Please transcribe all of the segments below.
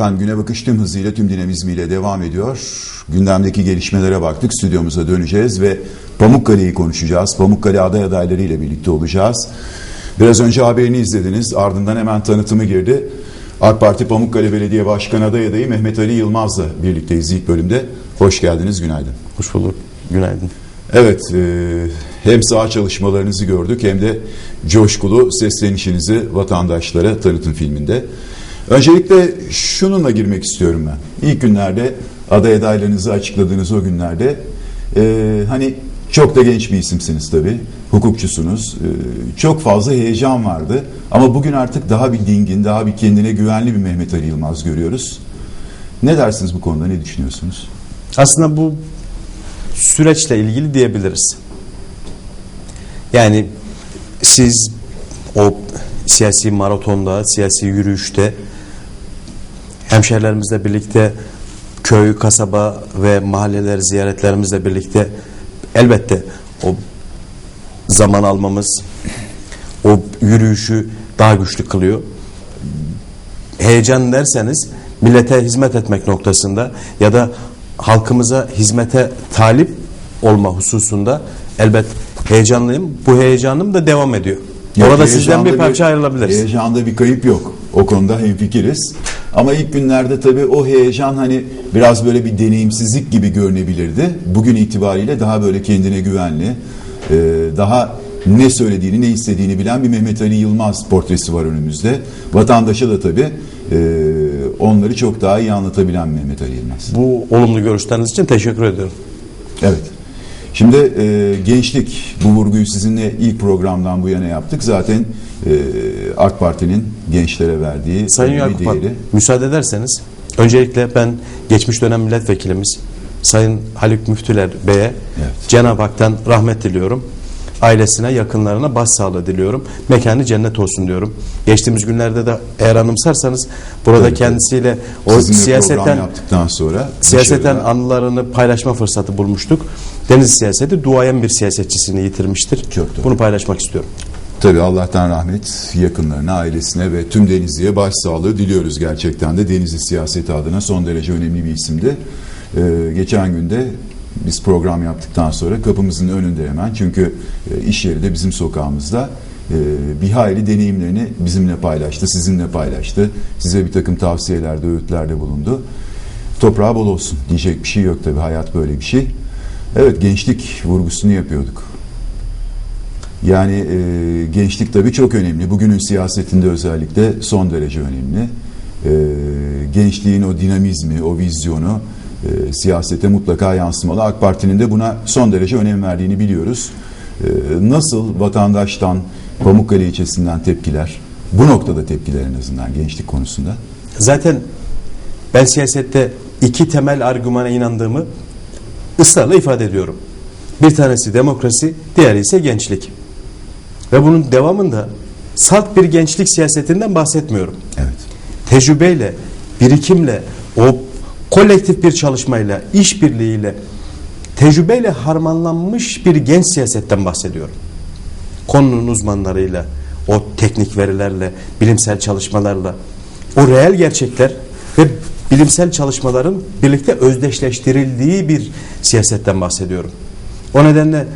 Efendim güne bakış tüm hızıyla tüm dinamizmiyle devam ediyor. Gündemdeki gelişmelere baktık. Stüdyomuza döneceğiz ve Pamukkale'yi konuşacağız. Pamukkale aday adayları ile birlikte olacağız. Biraz önce haberini izlediniz. Ardından hemen tanıtımı girdi. AK Parti Pamukkale Belediye Başkanı aday adayı Mehmet Ali Yılmaz'la birlikteyiz ilk bölümde. Hoş geldiniz, günaydın. Hoş bulduk. Günaydın. Evet, e, hem saha çalışmalarınızı gördük hem de coşkulu seslenişinizi vatandaşlara tanıtım filminde. Öncelikle şununla girmek istiyorum ben. İlk günlerde aday adaylarınızı açıkladığınız o günlerde e, hani çok da genç bir isimsiniz tabii. Hukukçusunuz. E, çok fazla heyecan vardı. Ama bugün artık daha bir dingin, daha bir kendine güvenli bir Mehmet Ali Yılmaz görüyoruz. Ne dersiniz bu konuda? Ne düşünüyorsunuz? Aslında bu süreçle ilgili diyebiliriz. Yani siz o siyasi maratonda, siyasi yürüyüşte hemşehrilerimizle birlikte köy, kasaba ve mahalleler ziyaretlerimizle birlikte elbette o zaman almamız o yürüyüşü daha güçlü kılıyor. Heyecan derseniz millete hizmet etmek noktasında ya da halkımıza hizmete talip olma hususunda elbet heyecanlıyım. Bu heyecanım da devam ediyor. Yok, Orada sizden bir parça ayrılabiliriz. Heyecanda bir kayıp yok. O konuda hemfikiriz. Ama ilk günlerde tabii o heyecan hani biraz böyle bir deneyimsizlik gibi görünebilirdi. Bugün itibariyle daha böyle kendine güvenli, e, daha ne söylediğini, ne istediğini bilen bir Mehmet Ali Yılmaz portresi var önümüzde. Vatandaşa da tabii e, onları çok daha iyi anlatabilen Mehmet Ali Yılmaz. Bu olumlu görüşleriniz için teşekkür ediyorum. Evet. Şimdi e, gençlik bu vurguyu sizinle ilk programdan bu yana yaptık. Zaten e, AK Parti'nin gençlere verdiği Sayın Yakup Ak, değeri. müsaade ederseniz öncelikle ben geçmiş dönem milletvekilimiz Sayın Haluk Müftüler Bey'e Evet. Cenab-ı Hak'tan rahmet diliyorum. Ailesine, yakınlarına başsağlığı diliyorum. Mekanı cennet olsun diyorum. Geçtiğimiz günlerde de eğer anımsarsanız burada Tabii, kendisiyle o Sizinle siyasetten yaptıktan sonra siyaseten dışarıda- anılarını paylaşma fırsatı bulmuştuk. Deniz siyaseti duayen bir siyasetçisini yitirmiştir. Çok doğru. Bunu paylaşmak istiyorum. Tabii Allah'tan rahmet yakınlarına, ailesine ve tüm Denizli'ye başsağlığı diliyoruz gerçekten de. Denizli siyaseti adına son derece önemli bir isimdi. Ee, geçen günde biz program yaptıktan sonra kapımızın önünde hemen çünkü e, iş yeri de bizim sokağımızda e, bir hayli deneyimlerini bizimle paylaştı, sizinle paylaştı. Size bir takım tavsiyelerde, öğütlerde bulundu. Toprağı bol olsun diyecek bir şey yok tabii hayat böyle bir şey. Evet gençlik vurgusunu yapıyorduk. Yani e, gençlik tabii çok önemli. Bugünün siyasetinde özellikle son derece önemli. E, gençliğin o dinamizmi, o vizyonu e, siyasete mutlaka yansımalı. AK Parti'nin de buna son derece önem verdiğini biliyoruz. E, nasıl vatandaştan, Pamukkale ilçesinden tepkiler, bu noktada tepkiler en azından gençlik konusunda? Zaten ben siyasette iki temel argümana inandığımı ısrarla ifade ediyorum. Bir tanesi demokrasi, diğeri ise gençlik. Ve bunun devamında salt bir gençlik siyasetinden bahsetmiyorum. Evet. Tecrübeyle, birikimle, o kolektif bir çalışmayla, işbirliğiyle, tecrübeyle harmanlanmış bir genç siyasetten bahsediyorum. Konunun uzmanlarıyla, o teknik verilerle, bilimsel çalışmalarla, o reel gerçekler ve bilimsel çalışmaların birlikte özdeşleştirildiği bir siyasetten bahsediyorum. O nedenle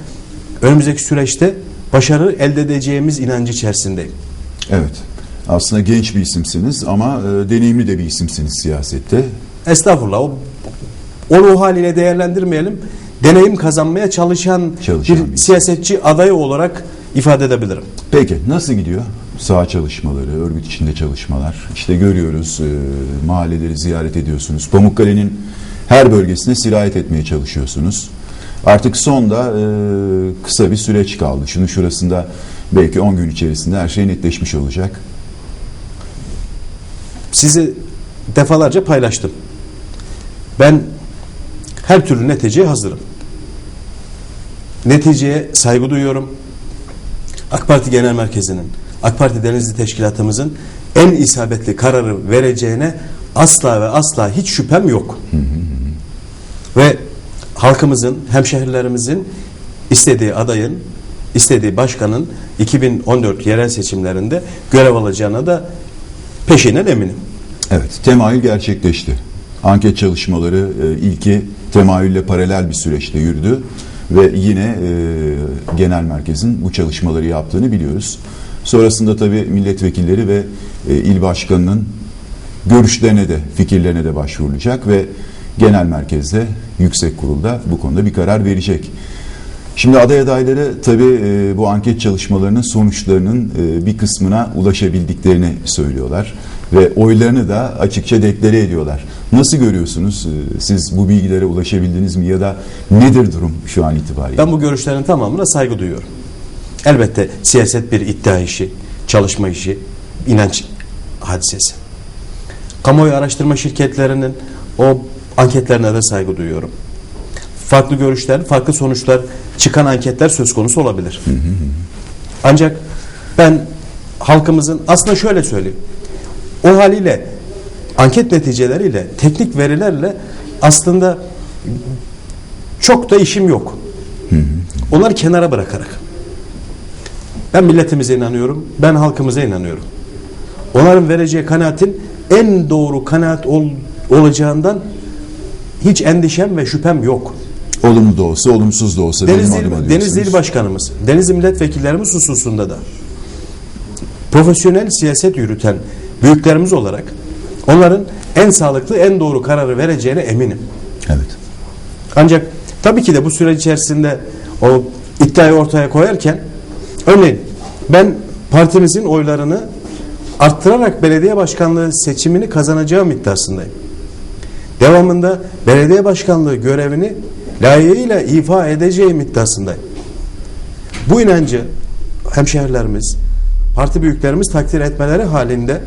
önümüzdeki süreçte başarı elde edeceğimiz inancı içerisindeyim. Evet. Aslında genç bir isimsiniz ama e, deneyimli de bir isimsiniz siyasette. Estağfurullah. O, onu o haliyle değerlendirmeyelim. Deneyim kazanmaya çalışan, Çalışan bir bir- siyasetçi adayı olarak ifade edebilirim. Peki nasıl gidiyor? Saha çalışmaları, örgüt içinde çalışmalar. İşte görüyoruz e, mahalleleri ziyaret ediyorsunuz. Pamukkale'nin her bölgesine sirayet etmeye çalışıyorsunuz. Artık sonda e, kısa bir süreç kaldı. Şunun şurasında belki 10 gün içerisinde her şey netleşmiş olacak. Sizi defalarca paylaştım. Ben her türlü neticeye hazırım. Neticeye saygı duyuyorum. AK Parti Genel Merkezi'nin, AK Parti Denizli Teşkilatımızın en isabetli kararı vereceğine asla ve asla hiç şüphem yok. Ve halkımızın, hemşehrilerimizin istediği adayın, istediği başkanın 2014 yerel seçimlerinde görev alacağına da peşinen eminim. Evet, temayül gerçekleşti. Anket çalışmaları e, ilki temayülle paralel bir süreçte yürüdü ve yine e, genel merkezin bu çalışmaları yaptığını biliyoruz. Sonrasında tabii milletvekilleri ve e, il başkanının görüşlerine de fikirlerine de başvurulacak ve genel merkezde yüksek kurulda bu konuda bir karar verecek. Şimdi aday adayları tabii e, bu anket çalışmalarının sonuçlarının e, bir kısmına ulaşabildiklerini söylüyorlar ve oylarını da açıkça deklare ediyorlar. Nasıl görüyorsunuz? E, siz bu bilgilere ulaşabildiniz mi ya da nedir durum şu an itibariyle? Ben bu görüşlerin tamamına saygı duyuyorum. Elbette siyaset bir iddia işi, çalışma işi, inanç hadisesi. Kamuoyu araştırma şirketlerinin o anketlerine de saygı duyuyorum. Farklı görüşler, farklı sonuçlar çıkan anketler söz konusu olabilir. Ancak ben halkımızın aslında şöyle söyleyeyim. O haliyle anket neticeleriyle, teknik verilerle aslında çok da işim yok. Onları kenara bırakarak. Ben milletimize inanıyorum. Ben halkımıza inanıyorum. Onların vereceği kanaatin en doğru kanaat ol- olacağından hiç endişem ve şüphem yok. Olumlu da olsa, olumsuz da olsa Denizli. Denizli İl Başkanımız, Denizli milletvekillerimiz hususunda da profesyonel siyaset yürüten büyüklerimiz olarak onların en sağlıklı, en doğru kararı vereceğine eminim. Evet. Ancak tabii ki de bu süreç içerisinde o iddiayı ortaya koyarken örneğin ben partimizin oylarını arttırarak belediye başkanlığı seçimini kazanacağım iddiasındayım. Devamında belediye başkanlığı görevini layığıyla ifa edeceğim iddiasındayım. Bu inancı hemşehrilerimiz, parti büyüklerimiz takdir etmeleri halinde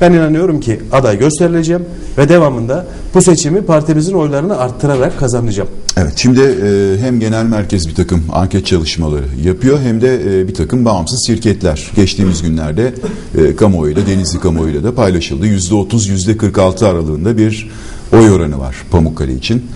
ben inanıyorum ki aday gösterileceğim ve devamında bu seçimi partimizin oylarını arttırarak kazanacağım. Evet, şimdi e, hem genel merkez bir takım anket çalışmaları yapıyor hem de e, bir takım bağımsız şirketler. Geçtiğimiz günlerde e, kamuoyuyla, Denizli kamuoyuyla da paylaşıldı. %30, %46 aralığında bir oy oranı var Pamukkale için.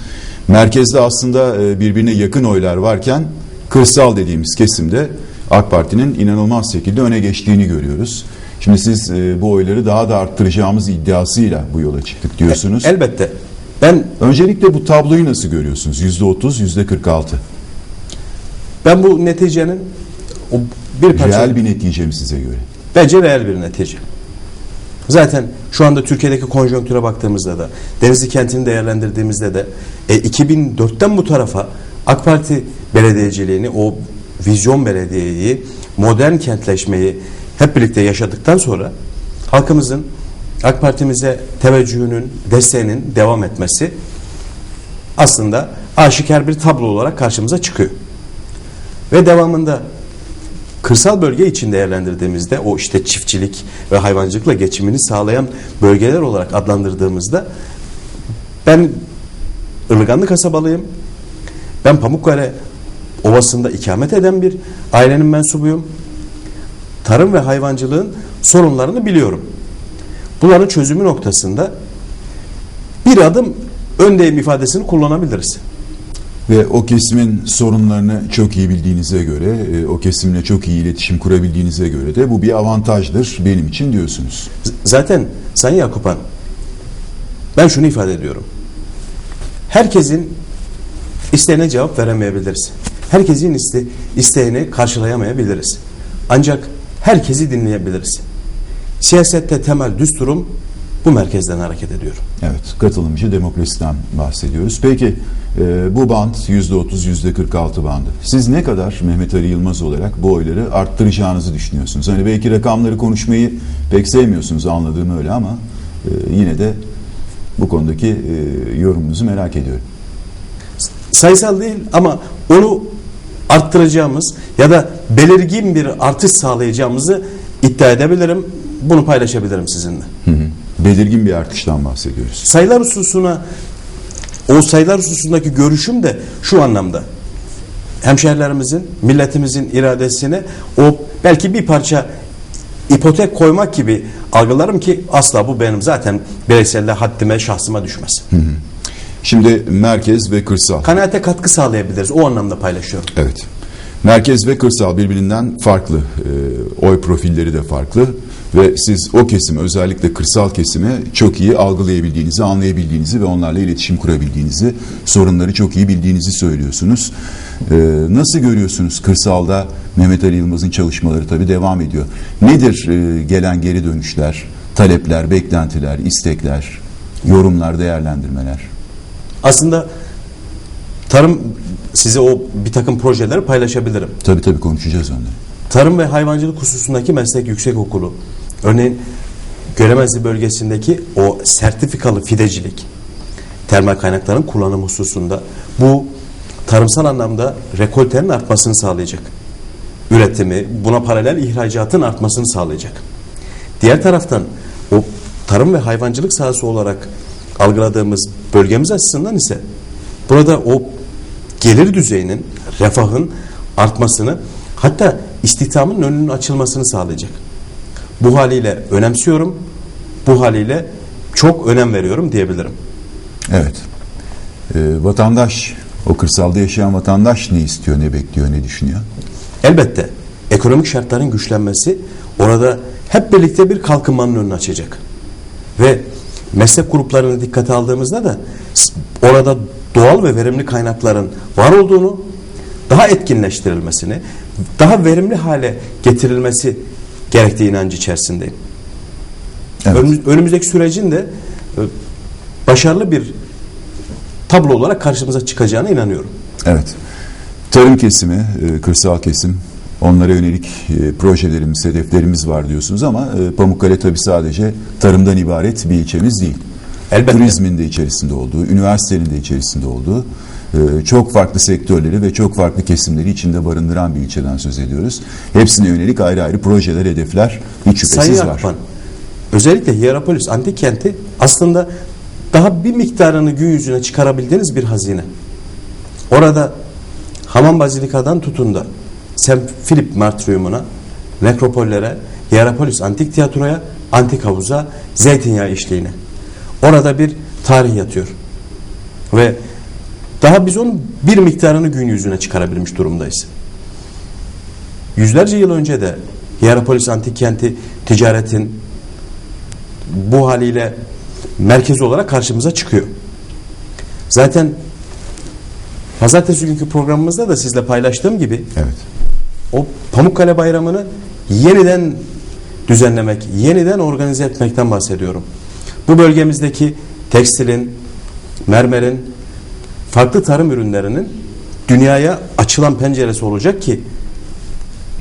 Merkezde aslında e, birbirine yakın oylar varken kırsal dediğimiz kesimde AK Parti'nin inanılmaz şekilde öne geçtiğini görüyoruz. Şimdi siz e, bu oyları daha da arttıracağımız iddiasıyla bu yola çıktık diyorsunuz. Elbette. Ben Öncelikle bu tabloyu nasıl görüyorsunuz? Yüzde otuz, yüzde kırk altı. ben bu neticenin o bir parça Reel bir netice mi size göre? bence reel bir netice. Zaten şu anda Türkiye'deki konjonktüre baktığımızda da Denizli kentini değerlendirdiğimizde de e, 2004'ten bu tarafa AK Parti belediyeciliğini o vizyon belediyeyi modern kentleşmeyi hep birlikte yaşadıktan sonra halkımızın AK Parti'mize teveccühünün, desteğinin devam etmesi aslında aşikar bir tablo olarak karşımıza çıkıyor. Ve devamında kırsal bölge için değerlendirdiğimizde o işte çiftçilik ve hayvancılıkla geçimini sağlayan bölgeler olarak adlandırdığımızda ben Irlıganlı kasabalıyım. Ben Pamukkale Ovası'nda ikamet eden bir ailenin mensubuyum. Tarım ve hayvancılığın sorunlarını biliyorum. Bunların çözümü noktasında bir adım öndeyim ifadesini kullanabiliriz. Ve o kesimin sorunlarını çok iyi bildiğinize göre, e, o kesimle çok iyi iletişim kurabildiğinize göre de bu bir avantajdır benim için diyorsunuz. Zaten Sayın Yakupan ben şunu ifade ediyorum. Herkesin isteğine cevap veremeyebiliriz. Herkesin iste, isteğini karşılayamayabiliriz. Ancak herkesi dinleyebiliriz. Siyasette temel düsturum bu merkezden hareket ediyor. Evet, katılımcı demokrasiden bahsediyoruz. Peki e, bu band %30, %46 bandı. Siz ne kadar Mehmet Ali Yılmaz olarak bu oyları arttıracağınızı düşünüyorsunuz? Hani belki rakamları konuşmayı pek sevmiyorsunuz anladığım öyle ama e, yine de bu konudaki e, yorumunuzu merak ediyorum. Sayısal değil ama onu arttıracağımız ya da belirgin bir artış sağlayacağımızı iddia edebilirim. Bunu paylaşabilirim sizinle. Hı hı. Belirgin bir artıştan bahsediyoruz. Sayılar hususuna o sayılar hususundaki görüşüm de şu anlamda. Hemşehrilerimizin, milletimizin iradesine o belki bir parça ipotek koymak gibi algılarım ki asla bu benim zaten bireyselle haddime, şahsıma düşmez. Şimdi merkez ve kırsal. Kanaate katkı sağlayabiliriz. O anlamda paylaşıyorum. Evet. Merkez ve kırsal birbirinden farklı. E, oy profilleri de farklı. Ve siz o kesimi özellikle kırsal kesimi çok iyi algılayabildiğinizi, anlayabildiğinizi ve onlarla iletişim kurabildiğinizi, sorunları çok iyi bildiğinizi söylüyorsunuz. E, nasıl görüyorsunuz kırsalda Mehmet Ali Yılmaz'ın çalışmaları tabii devam ediyor. Nedir e, gelen geri dönüşler, talepler, beklentiler, istekler, yorumlar, değerlendirmeler? Aslında tarım size o bir takım projeleri paylaşabilirim. Tabii tabii konuşacağız onları. Tarım ve hayvancılık hususundaki meslek yüksek okulu. Örneğin Göremezli bölgesindeki o sertifikalı fidecilik, termal kaynakların kullanım hususunda bu tarımsal anlamda rekoltenin artmasını sağlayacak. Üretimi, buna paralel ihracatın artmasını sağlayacak. Diğer taraftan o tarım ve hayvancılık sahası olarak algıladığımız bölgemiz açısından ise burada o gelir düzeyinin, refahın artmasını hatta istihdamın önünün açılmasını sağlayacak. Bu haliyle önemsiyorum, bu haliyle çok önem veriyorum diyebilirim. Evet. Ee, vatandaş, o kırsalda yaşayan vatandaş ne istiyor, ne bekliyor, ne düşünüyor? Elbette ekonomik şartların güçlenmesi orada hep birlikte bir kalkınmanın önünü açacak. Ve meslek gruplarını dikkate aldığımızda da orada doğal ve verimli kaynakların var olduğunu, daha etkinleştirilmesini, daha verimli hale getirilmesi gerektiği inancı içerisindeyim. Evet. Önümüz- önümüzdeki sürecin de e, başarılı bir tablo olarak karşımıza çıkacağına inanıyorum. Evet. Tarım kesimi, e, kırsal kesim, onlara yönelik e, projelerimiz, hedeflerimiz var diyorsunuz ama Pamukkale tabii sadece tarımdan ibaret bir ilçemiz değil. Elbette. Turizmin de içerisinde olduğu, üniversitenin de içerisinde olduğu, çok farklı sektörleri ve çok farklı kesimleri içinde barındıran bir ilçeden söz ediyoruz. Hepsine yönelik ayrı ayrı projeler, hedefler hiç şüphesiz Sayın var. Akpan, özellikle Hierapolis antik kenti aslında daha bir miktarını gün yüzüne çıkarabildiğiniz bir hazine. Orada Hamam Bazilika'dan tutun da St. Philip Martrium'una, nekropollere, Hierapolis Antik Tiyatro'ya, Antik Havuz'a, Zeytinyağı işliğine. Orada bir tarih yatıyor. Ve daha biz onun bir miktarını gün yüzüne çıkarabilmiş durumdayız. Yüzlerce yıl önce de Hierapolis Antik Kenti ticaretin bu haliyle merkezi olarak karşımıza çıkıyor. Zaten pazartesi günkü programımızda da sizle paylaştığım gibi Evet. o Pamukkale Bayramı'nı yeniden düzenlemek, yeniden organize etmekten bahsediyorum. Bu bölgemizdeki tekstilin, mermerin, farklı tarım ürünlerinin dünyaya açılan penceresi olacak ki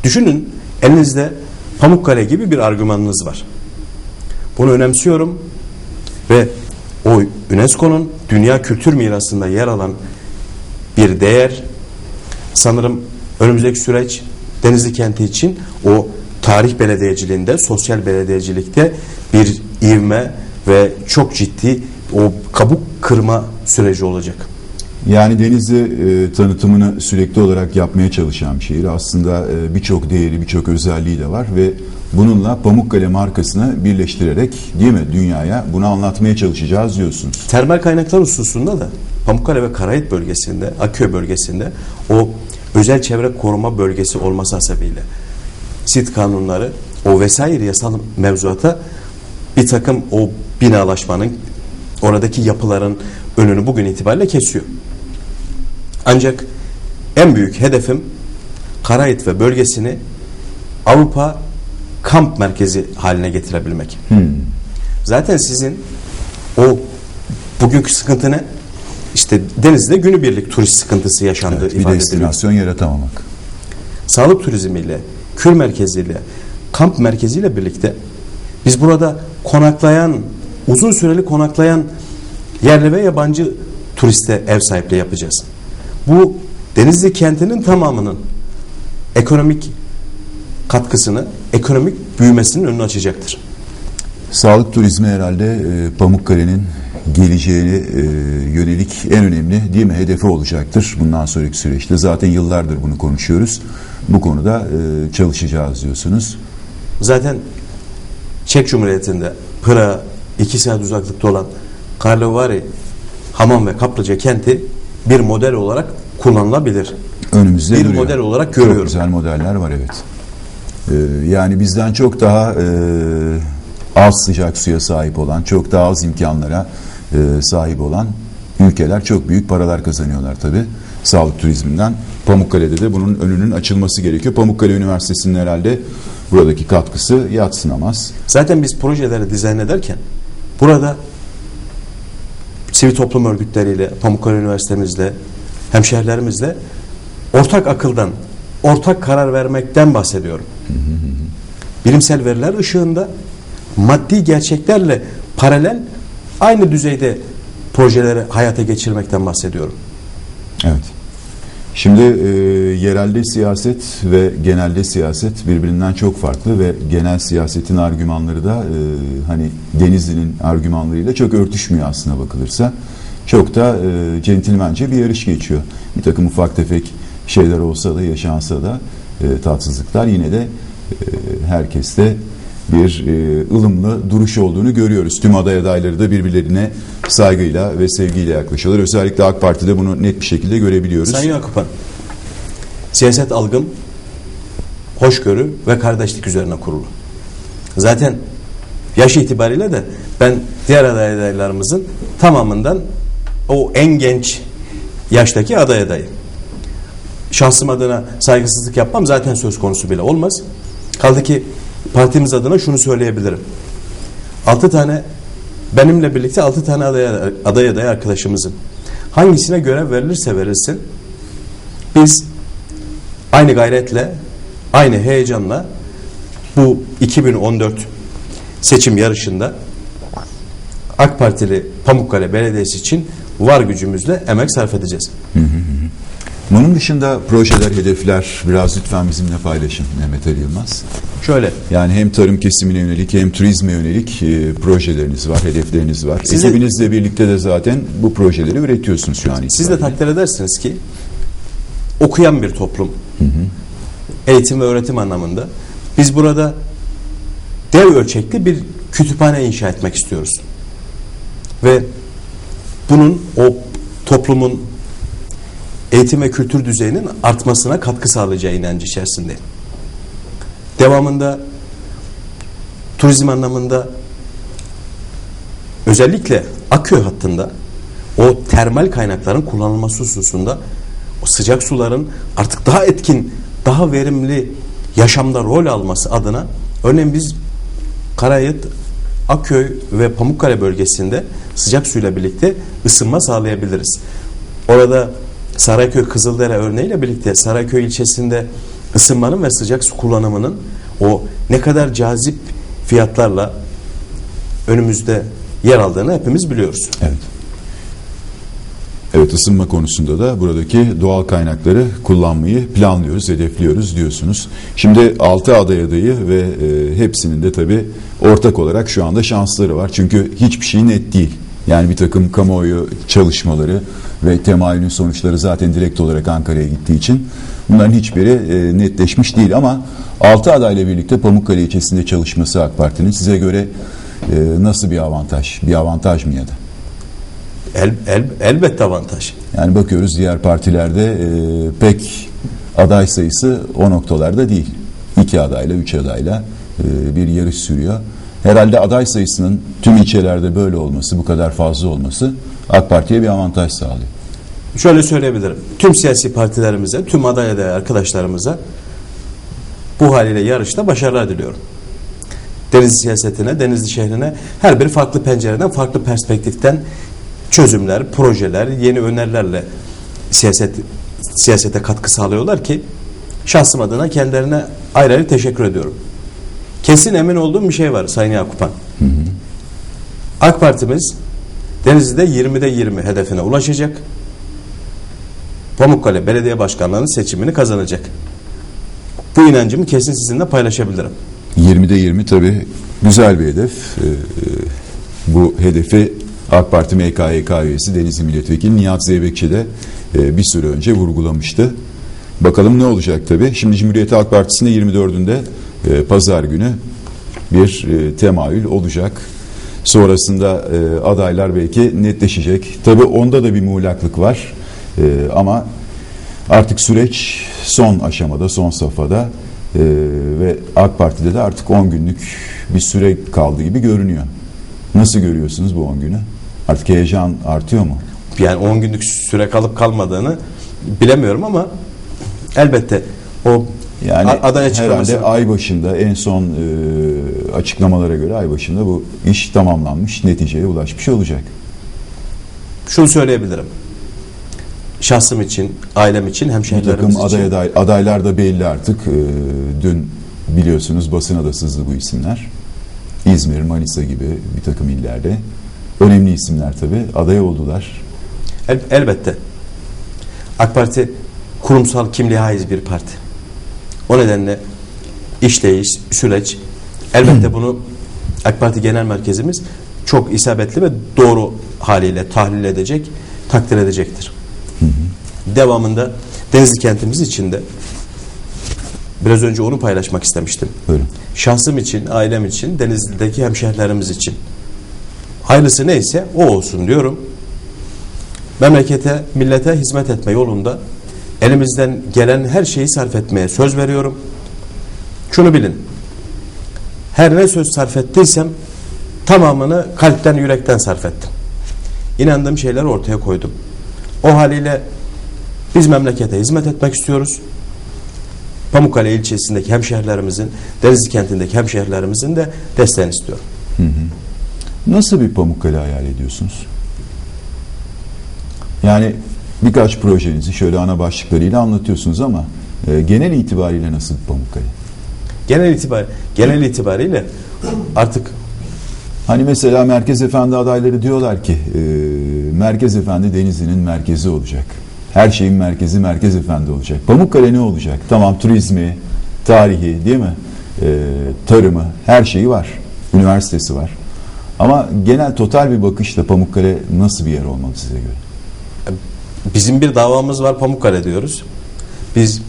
düşünün elinizde Pamukkale gibi bir argümanınız var. Bunu önemsiyorum ve o UNESCO'nun dünya kültür mirasında yer alan bir değer sanırım önümüzdeki süreç Denizli kenti için o tarih belediyeciliğinde, sosyal belediyecilikte bir ivme ve çok ciddi o kabuk kırma süreci olacak. Yani Denizli e, tanıtımını sürekli olarak yapmaya çalışan bir şehir. Aslında e, birçok değeri, birçok özelliği de var ve bununla Pamukkale markasını birleştirerek değil mi dünyaya bunu anlatmaya çalışacağız diyorsunuz. Termal kaynaklar hususunda da Pamukkale ve Karayip bölgesinde, Akköy bölgesinde o özel çevre koruma bölgesi olması hasebiyle sit kanunları, o vesaire yasal mevzuata bir takım o binalaşmanın, oradaki yapıların önünü bugün itibariyle kesiyor. Ancak en büyük hedefim Karayip ve bölgesini Avrupa kamp merkezi haline getirebilmek. Zaten sizin o bugünkü sıkıntı ne? İşte denizde günübirlik turist sıkıntısı yaşandığı Evet, bir ifade ediliyor. destinasyon yaratamamak. Sağlık turizmiyle, kür merkeziyle, kamp merkeziyle birlikte biz burada konaklayan, uzun süreli konaklayan yerli ve yabancı turiste ev sahipliği yapacağız. Bu Denizli kentinin tamamının ekonomik katkısını, ekonomik büyümesinin önünü açacaktır. Sağlık turizmi herhalde e, Pamukkale'nin geleceğine e, yönelik en önemli değil mi hedefi olacaktır bundan sonraki süreçte. Zaten yıllardır bunu konuşuyoruz. Bu konuda e, çalışacağız diyorsunuz. Zaten Çek Cumhuriyeti'nde Pıra iki saat uzaklıkta olan Karlovari Hamam ve Kaplıca kenti bir model olarak kullanılabilir. Önümüzde bir duruyor. model olarak Çok görüyorum. güzel modeller var evet. Ee, yani bizden çok daha e, az sıcak suya sahip olan, çok daha az imkanlara e, sahip olan ülkeler çok büyük paralar kazanıyorlar tabi sağlık turizminden. Pamukkale'de de bunun önünün açılması gerekiyor. Pamukkale Üniversitesi'nin herhalde buradaki katkısı yatsınamaz. Zaten biz projeleri dizayn ederken burada sivil toplum örgütleriyle, Pamukkale Üniversitemizle, hemşehrilerimizle ortak akıldan, ortak karar vermekten bahsediyorum. Bilimsel veriler ışığında maddi gerçeklerle paralel aynı düzeyde projeleri hayata geçirmekten bahsediyorum. Evet. Şimdi e, yerelde siyaset ve genelde siyaset birbirinden çok farklı ve genel siyasetin argümanları da e, hani Denizli'nin argümanlarıyla çok örtüşmüyor aslına bakılırsa. Çok da e, centilmence bir yarış geçiyor. Bir takım ufak tefek şeyler olsa da yaşansa da e, tatsızlıklar yine de e, herkeste bir e, ılımlı duruş olduğunu görüyoruz. Tüm aday adayları da birbirlerine saygıyla ve sevgiyle yaklaşıyorlar. Özellikle AK Parti'de bunu net bir şekilde görebiliyoruz. Sayın Yakupan, siyaset algım hoşgörü ve kardeşlik üzerine kurulu. Zaten yaş itibariyle de ben diğer aday adaylarımızın tamamından o en genç yaştaki aday adayım. Şahsım adına saygısızlık yapmam zaten söz konusu bile olmaz. Kaldı ki partimiz adına şunu söyleyebilirim. 6 tane benimle birlikte 6 tane aday, aday aday arkadaşımızın hangisine görev verilirse verilsin biz aynı gayretle aynı heyecanla bu 2014 seçim yarışında AK Partili Pamukkale Belediyesi için var gücümüzle emek sarf edeceğiz. Bunun dışında projeler, hedefler biraz lütfen bizimle paylaşın Mehmet Ali Yılmaz. Şöyle Yani hem tarım kesimine yönelik hem turizme yönelik e, projeleriniz var, hedefleriniz var. Siz de- Ekibinizle birlikte de zaten bu projeleri üretiyorsunuz şu an siz de itibariyle. takdir edersiniz ki okuyan bir toplum eğitim ve öğretim anlamında biz burada dev ölçekli bir kütüphane inşa etmek istiyoruz. Ve bunun o toplumun eğitim ve kültür düzeyinin artmasına katkı sağlayacağı inancı içerisindeyim. Devamında turizm anlamında özellikle Akköy hattında o termal kaynakların kullanılması hususunda o sıcak suların artık daha etkin, daha verimli yaşamda rol alması adına örneğin biz Karayıt, Akköy ve Pamukkale bölgesinde sıcak suyla birlikte ısınma sağlayabiliriz. Orada Sarayköy Kızıldere örneğiyle birlikte Sarayköy ilçesinde ısınmanın ve sıcak su kullanımının o ne kadar cazip fiyatlarla önümüzde yer aldığını hepimiz biliyoruz. Evet. Evet ısınma konusunda da buradaki doğal kaynakları kullanmayı planlıyoruz, hedefliyoruz diyorsunuz. Şimdi 6 aday adayı ve e, hepsinin de tabii ortak olarak şu anda şansları var. Çünkü hiçbir şey net değil. Yani bir takım kamuoyu çalışmaları ve temayülün sonuçları zaten direkt olarak Ankara'ya gittiği için bunların hiçbiri e, netleşmiş değil ama 6 adayla birlikte Pamukkale ilçesinde çalışması AK Parti'nin size göre e, nasıl bir avantaj? Bir avantaj mı ya da? El, el, elbette avantaj. Yani bakıyoruz diğer partilerde e, pek aday sayısı o noktalarda değil. İki adayla, üç adayla e, bir yarış sürüyor. Herhalde aday sayısının tüm ilçelerde böyle olması, bu kadar fazla olması AK Parti'ye bir avantaj sağlıyor. Şöyle söyleyebilirim. Tüm siyasi partilerimize, tüm aday aday arkadaşlarımıza bu haliyle yarışta başarılar diliyorum. Denizli siyasetine, Denizli şehrine her biri farklı pencereden, farklı perspektiften çözümler, projeler, yeni önerilerle siyaset siyasete katkı sağlıyorlar ki şahsım adına kendilerine ayrı ayrı teşekkür ediyorum. Kesin emin olduğum bir şey var Sayın Yakupan. AK Partimiz Denizli'de 20'de 20 hedefine ulaşacak. Pamukkale Belediye Başkanlığı'nın seçimini kazanacak. Bu inancımı kesin sizinle paylaşabilirim. 20'de 20 tabii güzel bir hedef. Ee, bu hedefi AK Parti MKYK üyesi Denizli Milletvekili Nihat Zeybekçi de e, bir süre önce vurgulamıştı. Bakalım ne olacak tabii. Şimdi Cumhuriyet Halk Partisi'nde 24'ünde e, pazar günü bir e, temayül olacak. Sonrasında e, adaylar belki netleşecek. Tabii onda da bir muğlaklık var. E, ama Artık süreç son aşamada, son safhada e, ve AK Parti'de de artık 10 günlük bir süre kaldı gibi görünüyor. Nasıl görüyorsunuz bu 10 günü? Artık heyecan artıyor mu? Yani 10 günlük süre kalıp kalmadığını bilemiyorum ama elbette o Yani aday herhalde ay başında en son e, açıklamalara göre ay başında bu iş tamamlanmış, neticeye ulaşmış olacak. şunu söyleyebilirim. Şahsım için, ailem için, Bir hemşehrilerimiz takım için aday, aday adaylar da belli artık. E, dün biliyorsunuz basına da sızdı bu isimler. İzmir, Manisa gibi bir takım illerde. Önemli isimler tabii. Aday oldular. El- elbette. AK Parti kurumsal kimliğe haiz bir parti. O nedenle işleyiş, süreç elbette bunu AK Parti Genel Merkezimiz çok isabetli ve doğru haliyle tahlil edecek, takdir edecektir. Devamında Denizli kentimiz için de biraz önce onu paylaşmak istemiştim. Buyurun. Şahsım için, ailem için, Denizli'deki hemşehrilerimiz için. Hayırlısı neyse o olsun diyorum. Memlekete, millete hizmet etme yolunda elimizden gelen her şeyi sarf etmeye söz veriyorum. Şunu bilin. Her ne söz sarf ettiysem tamamını kalpten, yürekten sarf ettim. İnandığım şeyler ortaya koydum. O haliyle biz memlekete hizmet etmek istiyoruz. Pamukkale ilçesindeki hemşehrilerimizin, Denizli kentindeki hemşehrilerimizin de desteğini istiyorum. Nasıl bir Pamukkale hayal ediyorsunuz? Yani birkaç projenizi şöyle ana başlıklarıyla anlatıyorsunuz ama e, genel itibariyle nasıl Pamukkale? Genel itibar genel itibariyle artık Hani mesela Merkez Efendi adayları diyorlar ki e, Merkez Efendi Denizli'nin merkezi olacak. Her şeyin merkezi Merkez Efendi olacak. Pamukkale ne olacak? Tamam turizmi, tarihi değil mi? E, tarımı, her şeyi var. Üniversitesi var. Ama genel total bir bakışla Pamukkale nasıl bir yer olmalı size göre? Bizim bir davamız var Pamukkale diyoruz. Biz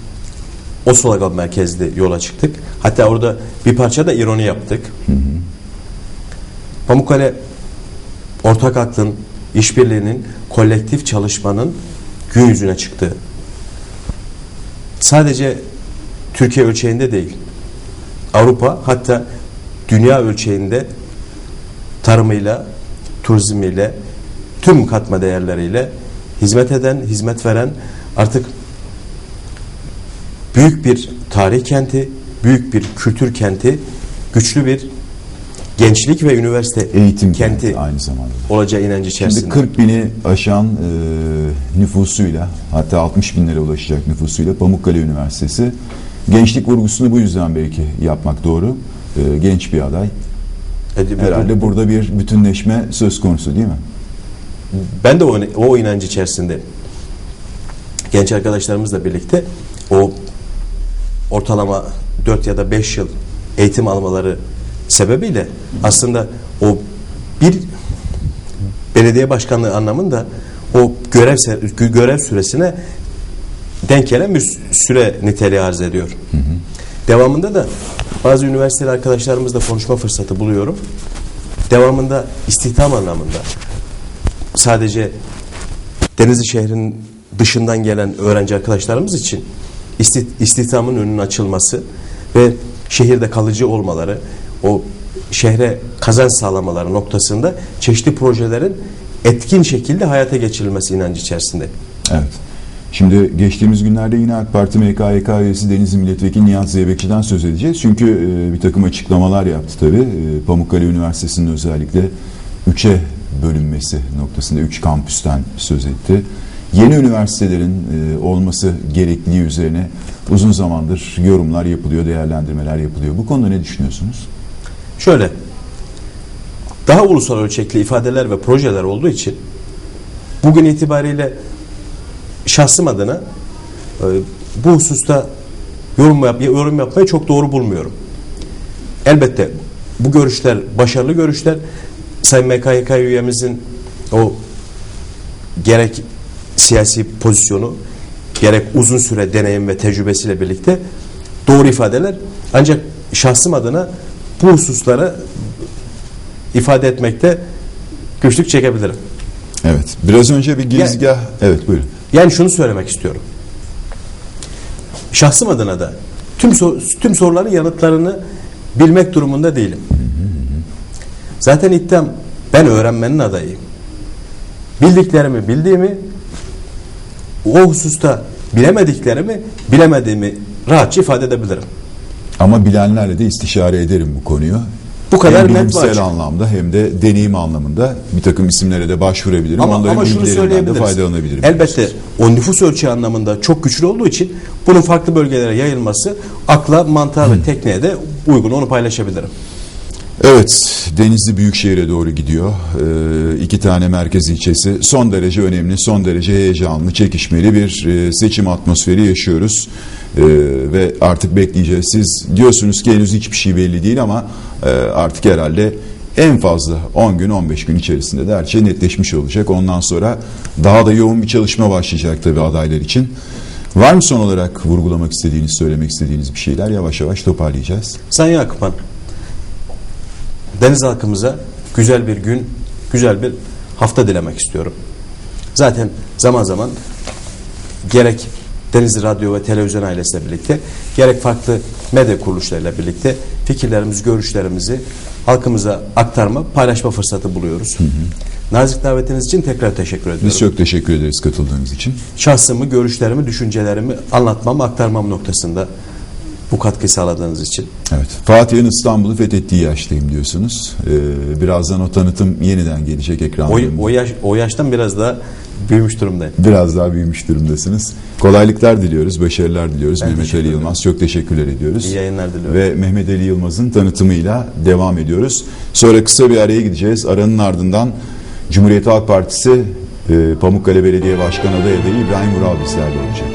o slogan merkezli yola çıktık. Hatta orada bir parça da ironi yaptık. Pamukkale ortak aklın, işbirliğinin, kolektif çalışmanın gün yüzüne çıktığı. Sadece Türkiye ölçeğinde değil. Avrupa hatta dünya ölçeğinde tarımıyla, turizmiyle, tüm katma değerleriyle hizmet eden, hizmet veren artık büyük bir tarih kenti, büyük bir kültür kenti, güçlü bir gençlik ve üniversite Eğitim kenti kenti aynı zamanda. olacağı inancı içerisinde. Şimdi 40 bini aşan e, nüfusuyla hatta 60 binlere ulaşacak nüfusuyla Pamukkale Üniversitesi gençlik vurgusunu bu yüzden belki yapmak doğru. E, genç bir aday. E, Herhalde burada bir bütünleşme söz konusu değil mi? Ben de o, o inancı içerisinde genç arkadaşlarımızla birlikte o ortalama 4 ya da 5 yıl eğitim almaları sebebiyle aslında o bir belediye başkanlığı anlamında o görev görev süresine denk gelen bir süre niteliği arz ediyor. Devamında da bazı üniversiteli arkadaşlarımızla konuşma fırsatı buluyorum. Devamında istihdam anlamında sadece Denizli şehrinin dışından gelen öğrenci arkadaşlarımız için isti- istihdamın önünün açılması ve şehirde kalıcı olmaları, o şehre kazanç sağlamaları noktasında çeşitli projelerin etkin şekilde hayata geçirilmesi inancı içerisinde. Evet. Şimdi geçtiğimiz günlerde yine AK Parti MKYK üyesi Denizli Milletvekili Nihat Zeybekçi'den söz edeceğiz. Çünkü e, bir takım açıklamalar yaptı tabii. E, Pamukkale Üniversitesi'nin özellikle üçe bölünmesi noktasında üç kampüsten söz etti. Yeni üniversitelerin e, olması gerekliliği üzerine uzun zamandır yorumlar yapılıyor, değerlendirmeler yapılıyor. Bu konuda ne düşünüyorsunuz? Şöyle, daha ulusal ölçekli ifadeler ve projeler olduğu için bugün itibariyle şahsım adına e, bu hususta yorum, yap, yorum yapmayı çok doğru bulmuyorum. Elbette bu görüşler başarılı görüşler. Sayın MKYK üyemizin o gerek siyasi pozisyonu gerek uzun süre deneyim ve tecrübesiyle birlikte doğru ifadeler. Ancak şahsım adına bu hususları ifade etmekte güçlük çekebilirim. Evet. Biraz önce bir girizgah... Evet buyurun. Yani şunu söylemek istiyorum. şahsım adına da tüm sor- tüm soruların yanıtlarını bilmek durumunda değilim. Zaten iddiam ben öğrenmenin adayıyım. Bildiklerimi bildiğimi o hususta bilemediklerimi bilemediğimi rahatça ifade edebilirim. Ama bilenlerle de istişare ederim bu konuyu. Bu kadar hem net açık. anlamda hem de deneyim anlamında bir takım isimlere de başvurabilirim. Ama, Onların ama şunu bilgilerinden de söyleyebiliriz. faydalanabilirim. Elbette o nüfus ölçeği anlamında çok güçlü olduğu için bunun farklı bölgelere yayılması akla, mantığa ve tekniğe de uygun. Onu paylaşabilirim. Evet, Denizli Büyükşehir'e doğru gidiyor. Ee, iki tane merkez ilçesi son derece önemli, son derece heyecanlı, çekişmeli bir e, seçim atmosferi yaşıyoruz. Ee, ve artık bekleyeceğiz. Siz diyorsunuz ki henüz hiçbir şey belli değil ama e, artık herhalde en fazla 10 gün 15 gün içerisinde de her şey netleşmiş olacak. Ondan sonra daha da yoğun bir çalışma başlayacak tabii adaylar için. Var mı son olarak vurgulamak istediğiniz, söylemek istediğiniz bir şeyler? Yavaş yavaş toparlayacağız. Sayın Akıpan, deniz halkımıza güzel bir gün, güzel bir hafta dilemek istiyorum. Zaten zaman zaman gerek Denizli Radyo ve Televizyon ailesiyle birlikte gerek farklı medya kuruluşlarıyla birlikte fikirlerimizi, görüşlerimizi halkımıza aktarma, paylaşma fırsatı buluyoruz. Nazik davetiniz için tekrar teşekkür ediyorum. Biz çok teşekkür ederiz katıldığınız için. Şahsımı, görüşlerimi, düşüncelerimi anlatmam, aktarmam noktasında bu katkıyı sağladığınız için. Evet. Fatih'in İstanbul'u fethettiği yaştayım diyorsunuz. Ee, birazdan o tanıtım yeniden gelecek O, ekranlarımda. o, yaş, o yaştan biraz daha büyümüş durumdayım. Biraz daha büyümüş durumdasınız. Kolaylıklar diliyoruz, başarılar diliyoruz. Ben Mehmet Ali. Yılmaz çok teşekkürler ediyoruz. İyi yayınlar diliyorum. Ve Mehmet Ali Yılmaz'ın tanıtımıyla devam ediyoruz. Sonra kısa bir araya gideceğiz. Aranın ardından Cumhuriyet Halk Partisi e, Pamukkale Belediye Başkan adayı adayı İbrahim Vural bizlerle olacak.